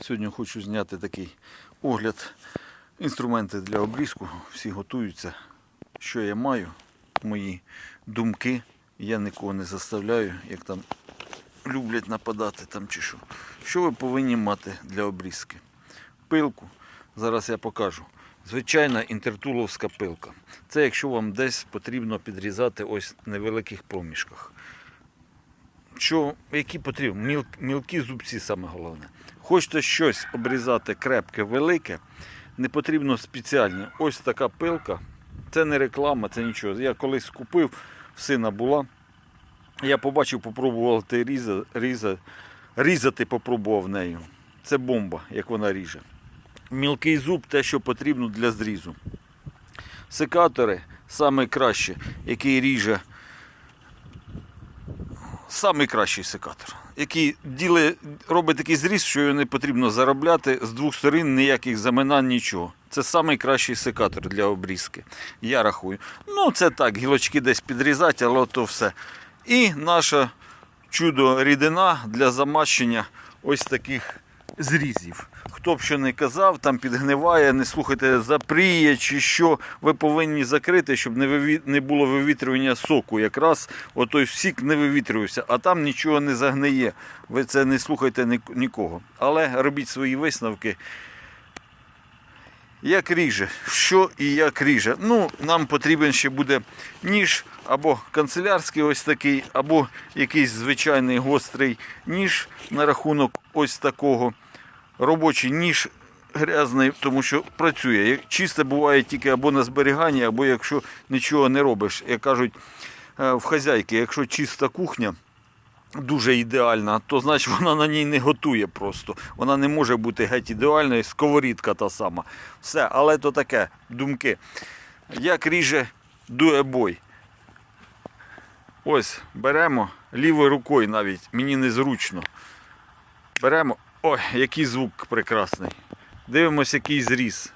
Сьогодні хочу зняти такий огляд. Інструменти для обрізку. Всі готуються. Що я маю, мої думки. Я нікого не заставляю, як там люблять нападати там чи що. Що ви повинні мати для обрізки? Пилку. Зараз я покажу. Звичайна інтертуловська пилка. Це якщо вам десь потрібно підрізати ось в невеликих проміжках. Що, які потрібні? Міл, мілкі зубці саме головне. Хочете щось обрізати крепке, велике, не потрібно спеціальні. Ось така пилка. Це не реклама, це нічого. Я колись купив, в сина була. Я побачив, попробував різа, різа, різати, попробував нею. Це бомба, як вона ріже. Мілкий зуб те, що потрібно для зрізу. Секатори саме краще, який ріже. Самий кращий секатор, який діле, робить такий зріз, що його не потрібно заробляти з двох сторін ніяких заминань, нічого. Це самий кращий секатор для обрізки. Я рахую. Ну, це так, гілочки десь підрізати, але то все. І наша чудо рідина для замащення ось таких зрізів. Хто б що не казав, там підгниває, не слухайте, запріє чи що, ви повинні закрити, щоб не, виві... не було вивітрювання соку. Якраз отой сік не вивітрювався, а там нічого не загниє. Ви це не слухайте нікого. Але робіть свої висновки. Як ріже, що і як ріже. Ну, нам потрібен ще буде ніж або канцелярський ось такий, або якийсь звичайний гострий ніж на рахунок ось такого. Робочий ніж грязний, тому що працює. Чисте буває тільки або на зберіганні, або якщо нічого не робиш. Як кажуть е, в хазяйки, якщо чиста кухня, дуже ідеальна, то значить вона на ній не готує просто. Вона не може бути геть ідеальною, сковорідка та сама. Все, але то таке, думки. Як ріже дуебой. Ось, беремо лівою рукою навіть, мені незручно. Беремо. Ой, який звук прекрасний. Дивимось, який зріз.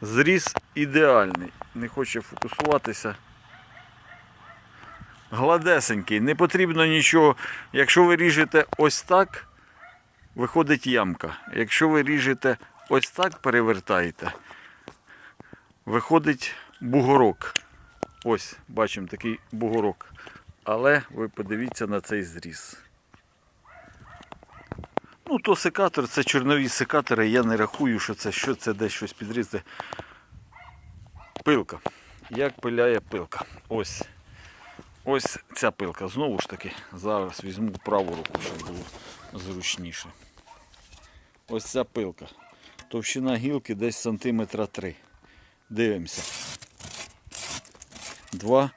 Зріз ідеальний. Не хоче фокусуватися гладесенький, не потрібно нічого. Якщо ви ріжете ось так, виходить ямка. Якщо ви ріжете ось так, перевертаєте, виходить бугорок. Ось, бачимо такий бугорок. Але ви подивіться на цей зріз. Ну, то секатор, це чорнові секатори, я не рахую, що це що це десь щось підрізати. Пилка. Як пиляє пилка. Ось. Ось ця пилка. Знову ж таки, зараз візьму праву руку, щоб було зручніше. Ось ця пилка. Товщина гілки десь сантиметра 3. Дивимося. Два,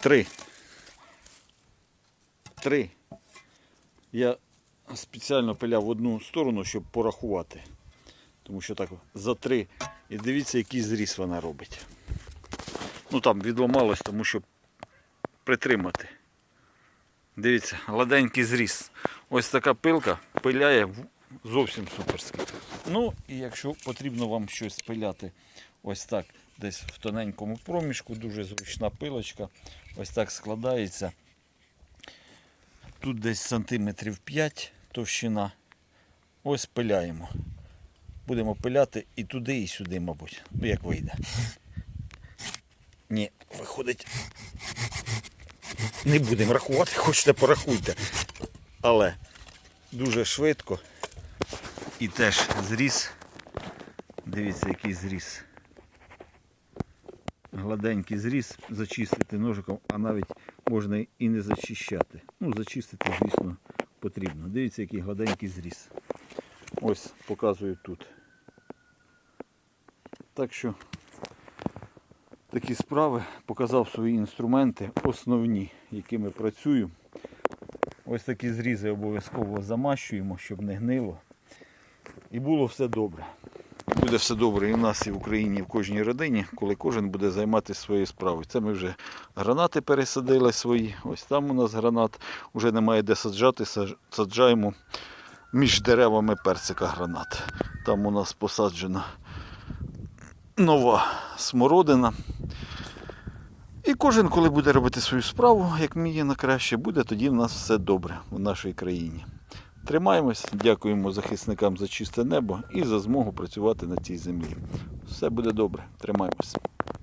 три. Три. Я спеціально пиляв в одну сторону, щоб порахувати. Тому що так за три. І дивіться, який зріз вона робить. Ну там відламалось, тому що притримати. Дивіться, гладенький зріз. Ось така пилка пиляє зовсім суперськи. Ну, і якщо потрібно вам щось пиляти ось так, десь в тоненькому проміжку, дуже зручна пилочка, ось так складається. Тут десь сантиметрів 5 товщина. Ось пиляємо. Будемо пиляти і туди, і сюди, мабуть. Ну, як вийде. Ні, виходить не будемо рахувати, хочете порахуйте. Але дуже швидко. І теж зріз. Дивіться, який зріз. Гладенький зріз, зачистити ножиком, а навіть можна і не зачищати. Ну, зачистити, звісно, потрібно. Дивіться, який гладенький зріз. Ось показую тут. Так що такі справи, показав свої інструменти, основні, якими працюю. Ось такі зрізи обов'язково замащуємо, щоб не гнило. І було все добре. Буде все добре і в нас, і в Україні, і в кожній родині, коли кожен буде займатися своєю справою. Це ми вже гранати пересадили свої. Ось там у нас гранат. Вже немає де саджати, саджаємо між деревами персика гранат. Там у нас посаджена нова смородина. І кожен, коли буде робити свою справу, як вміє на краще, буде тоді в нас все добре в нашій країні. Тримаємось, дякуємо захисникам за чисте небо і за змогу працювати на цій землі. Все буде добре, тримаємось.